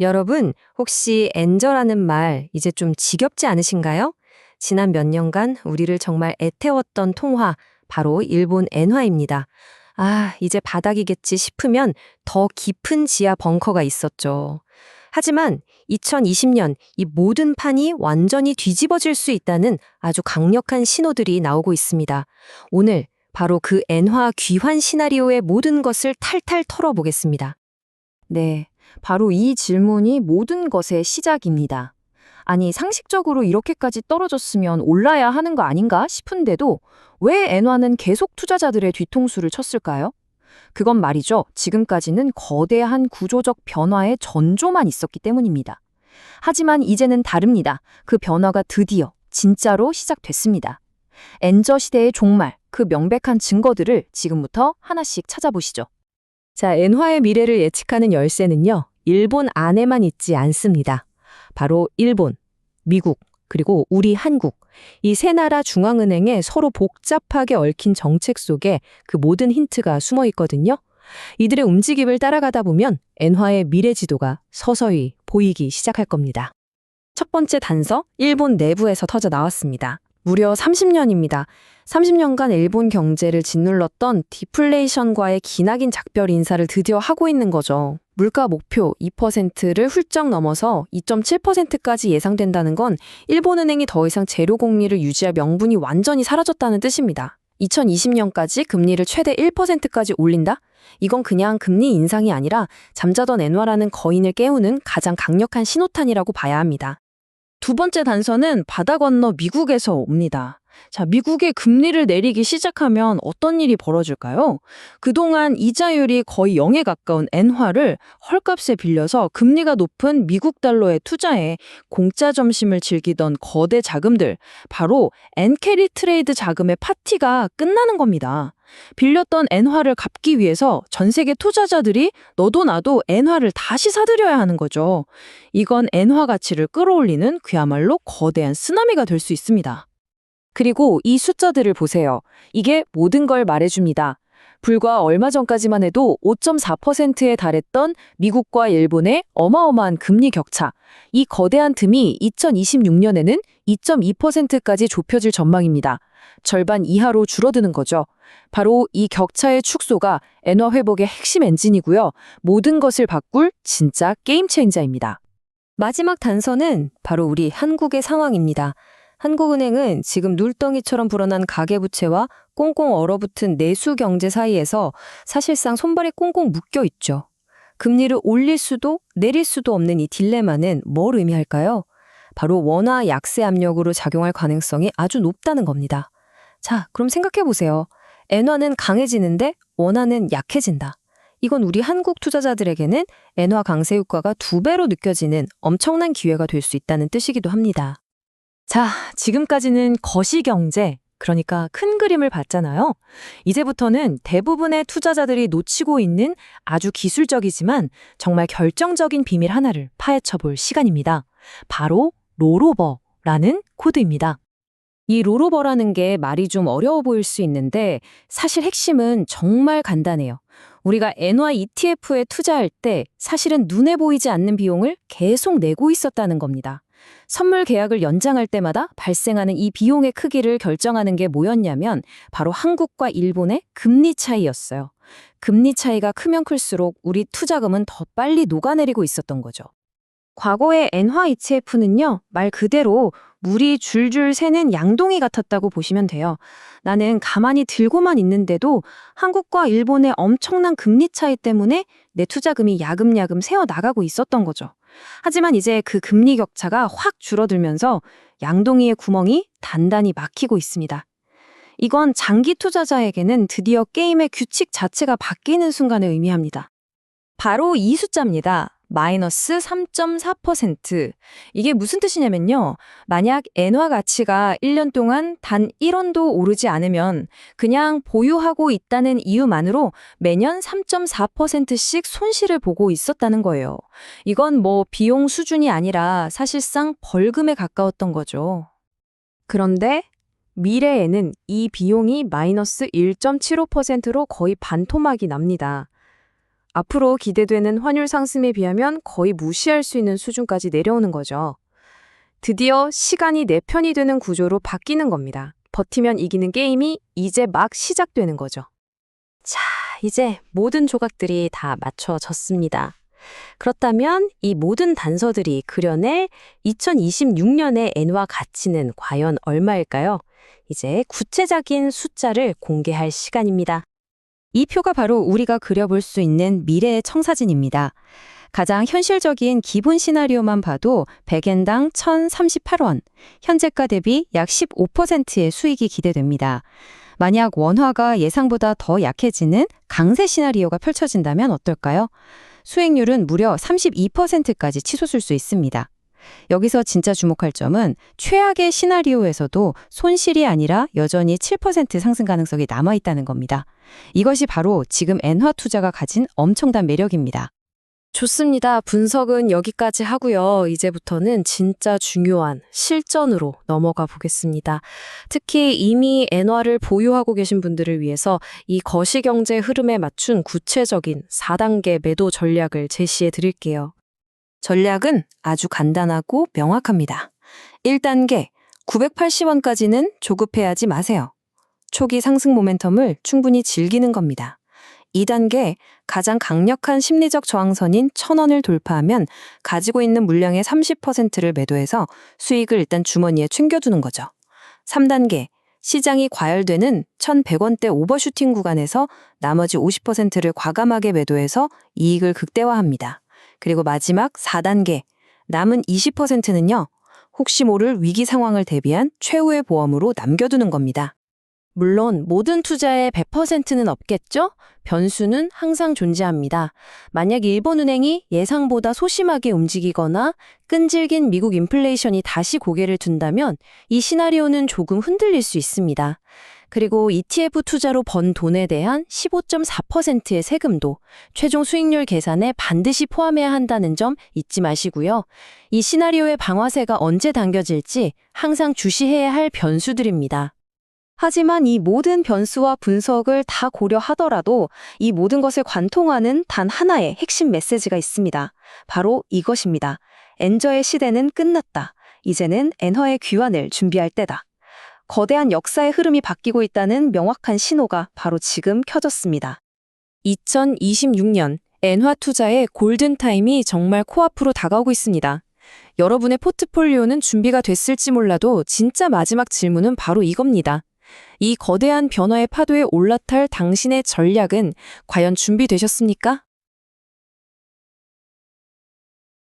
여러분, 혹시 엔저라는 말 이제 좀 지겹지 않으신가요? 지난 몇 년간 우리를 정말 애태웠던 통화, 바로 일본 엔화입니다. 아, 이제 바닥이겠지 싶으면 더 깊은 지하 벙커가 있었죠. 하지만 2020년 이 모든 판이 완전히 뒤집어질 수 있다는 아주 강력한 신호들이 나오고 있습니다. 오늘 바로 그 엔화 귀환 시나리오의 모든 것을 탈탈 털어보겠습니다. 네, 바로 이 질문이 모든 것의 시작입니다. 아니, 상식적으로 이렇게까지 떨어졌으면 올라야 하는 거 아닌가 싶은데도 왜 엔화는 계속 투자자들의 뒤통수를 쳤을까요? 그건 말이죠. 지금까지는 거대한 구조적 변화의 전조만 있었기 때문입니다. 하지만 이제는 다릅니다. 그 변화가 드디어 진짜로 시작됐습니다. 엔저 시대의 종말, 그 명백한 증거들을 지금부터 하나씩 찾아보시죠. 자, 엔화의 미래를 예측하는 열쇠는요, 일본 안에만 있지 않습니다. 바로 일본, 미국, 그리고 우리 한국, 이 세 나라 중앙은행에 서로 복잡하게 얽힌 정책 속에 그 모든 힌트가 숨어 있거든요. 이들의 움직임을 따라가다 보면 엔화의 미래 지도가 서서히 보이기 시작할 겁니다. 첫 번째 단서, 일본 내부에서 터져 나왔습니다. 무려 30년입니다. 30년간 일본 경제를 짓눌렀던 디플레이션과의 기나긴 작별 인사를 드디어 하고 있는 거죠. 물가 목표 2%를 훌쩍 넘어서 2.7%까지 예상된다는 건 일본은행이 더 이상 제로 공리를 유지할 명분이 완전히 사라졌다는 뜻입니다. 2020년까지 금리를 최대 1%까지 올린다? 이건 그냥 금리 인상이 아니라 잠자던 엔화라는 거인을 깨우는 가장 강력한 신호탄이라고 봐야 합니다. 두 번째 단서는 바다 건너 미국에서 옵니다. 자, 미국의 금리를 내리기 시작하면 어떤 일이 벌어질까요? 그동안 이자율이 거의 0에 가까운 엔화를 헐값에 빌려서 금리가 높은 미국 달러에 투자해 공짜 점심을 즐기던 거대 자금들, 바로 엔캐리 트레이드 자금의 파티가 끝나는 겁니다. 빌렸던 엔화를 갚기 위해서 전 세계 투자자들이 너도 나도 엔화를 다시 사들여야 하는 거죠. 이건 엔화 가치를 끌어올리는 그야말로 거대한 쓰나미가 될 수 있습니다. 그리고 이 숫자들을 보세요. 이게 모든 걸 말해줍니다. 불과 얼마 전까지만 해도 5.4%에 달했던 미국과 일본의 어마어마한 금리 격차. 이 거대한 틈이 2026년에는 2.2%까지 좁혀질 전망입니다. 절반 이하로 줄어드는 거죠. 바로 이 격차의 축소가 엔화 회복의 핵심 엔진이고요. 모든 것을 바꿀 진짜 게임 체인저입니다. 마지막 단서는 바로 우리 한국의 상황입니다. 한국은행은 지금 눌덩이처럼 불어난 가계부채와 꽁꽁 얼어붙은 내수 경제 사이에서 사실상 손발이 꽁꽁 묶여 있죠. 금리를 올릴 수도 내릴 수도 없는 이 딜레마는 뭘 의미할까요? 바로 원화 약세 압력으로 작용할 가능성이 아주 높다는 겁니다. 자, 그럼 생각해 보세요. 엔화는 강해지는데 원화는 약해진다. 이건 우리 한국 투자자들에게는 엔화 강세 효과가 두 배로 느껴지는 엄청난 기회가 될 수 있다는 뜻이기도 합니다. 자, 지금까지는 거시경제, 그러니까 큰 그림을 봤잖아요. 이제부터는 대부분의 투자자들이 놓치고 있는 아주 기술적이지만 정말 결정적인 비밀 하나를 파헤쳐 볼 시간입니다. 바로 로로버라는 코드입니다. 이 로로버라는 게 말이 좀 어려워 보일 수 있는데 사실 핵심은 정말 간단해요. 우리가 엔화 ETF에 투자할 때 사실은 눈에 보이지 않는 비용을 계속 내고 있었다는 겁니다. 선물 계약을 연장할 때마다 발생하는 이 비용의 크기를 결정하는 게 뭐였냐면 바로 한국과 일본의 금리 차이였어요. 금리 차이가 크면 클수록 우리 투자금은 더 빨리 녹아내리고 있었던 거죠. 과거의 엔화 ETF는요, 말 그대로 물이 줄줄 새는 양동이 같았다고 보시면 돼요. 나는 가만히 들고만 있는데도 한국과 일본의 엄청난 금리 차이 때문에 내 투자금이 야금야금 새어 나가고 있었던 거죠. 하지만 이제 그 금리 격차가 확 줄어들면서 양동이의 구멍이 단단히 막히고 있습니다. 이건 장기 투자자에게는 드디어 게임의 규칙 자체가 바뀌는 순간을 의미합니다. 바로 이 숫자입니다. 마이너스 3.4%. 이게 무슨 뜻이냐면요. 만약 엔화 가치가 1년 동안 단 1원도 오르지 않으면 그냥 보유하고 있다는 이유만으로 매년 3.4%씩 손실을 보고 있었다는 거예요. 이건 뭐 비용 수준이 아니라 사실상 벌금에 가까웠던 거죠. 그런데 미래에는 이 비용이 마이너스 1.75%로 거의 반토막이 납니다. 앞으로 기대되는 환율 상승에 비하면 거의 무시할 수 있는 수준까지 내려오는 거죠. 드디어 시간이 내 편이 되는 구조로 바뀌는 겁니다. 버티면 이기는 게임이 이제 막 시작되는 거죠. 자, 이제 모든 조각들이 다 맞춰졌습니다. 그렇다면 이 모든 단서들이 그려낼 2026년의 엔화 가치는 과연 얼마일까요? 이제 구체적인 숫자를 공개할 시간입니다. 이 표가 바로 우리가 그려볼 수 있는 미래의 청사진입니다. 가장 현실적인 기본 시나리오만 봐도 100엔당 1,038원, 현재가 대비 약 15%의 수익이 기대됩니다. 만약 원화가 예상보다 더 약해지는 강세 시나리오가 펼쳐진다면 어떨까요? 수익률은 무려 32%까지 치솟을 수 있습니다. 여기서 진짜 주목할 점은 최악의 시나리오에서도 손실이 아니라 여전히 7% 상승 가능성이 남아 있다는 겁니다. 이것이 바로 지금 엔화 투자가 가진 엄청난 매력입니다. 좋습니다. 분석은 여기까지 하고요. 이제부터는 진짜 중요한 실전으로 넘어가 보겠습니다. 특히 이미 엔화를 보유하고 계신 분들을 위해서 이 거시경제 흐름에 맞춘 구체적인 4단계 매도 전략을 제시해 드릴게요. 전략은 아주 간단하고 명확합니다. 1단계, 980원까지는 조급해하지 마세요. 초기 상승 모멘텀을 충분히 즐기는 겁니다. 2단계, 가장 강력한 심리적 저항선인 1000원을 돌파하면 가지고 있는 물량의 30%를 매도해서 수익을 일단 주머니에 챙겨두는 거죠. 3단계, 시장이 과열되는 1100원대 오버슈팅 구간에서 나머지 50%를 과감하게 매도해서 이익을 극대화합니다. 그리고 마지막 4단계, 남은 20%는요, 혹시 모를 위기 상황을 대비한 최후의 보험으로 남겨두는 겁니다. 물론 모든 투자에 100%는 없겠죠? 변수는 항상 존재합니다. 만약 일본은행이 예상보다 소심하게 움직이거나 끈질긴 미국 인플레이션이 다시 고개를 둔다면 이 시나리오는 조금 흔들릴 수 있습니다. 그리고 ETF 투자로 번 돈에 대한 15.4%의 세금도 최종 수익률 계산에 반드시 포함해야 한다는 점 잊지 마시고요. 이 시나리오의 방아쇠가 언제 당겨질지 항상 주시해야 할 변수들입니다. 하지만 이 모든 변수와 분석을 다 고려하더라도 이 모든 것을 관통하는 단 하나의 핵심 메시지가 있습니다. 바로 이것입니다. 엔저의 시대는 끝났다. 이제는 엔화의 귀환을 준비할 때다. 거대한 역사의 흐름이 바뀌고 있다는 명확한 신호가 바로 지금 켜졌습니다. 2026년 엔화 투자의 골든타임이 정말 코앞으로 다가오고 있습니다. 여러분의 포트폴리오는 준비가 됐을지 몰라도 진짜 마지막 질문은 바로 이겁니다. 이 거대한 변화의 파도에 올라탈 당신의 전략은 과연 준비되셨습니까?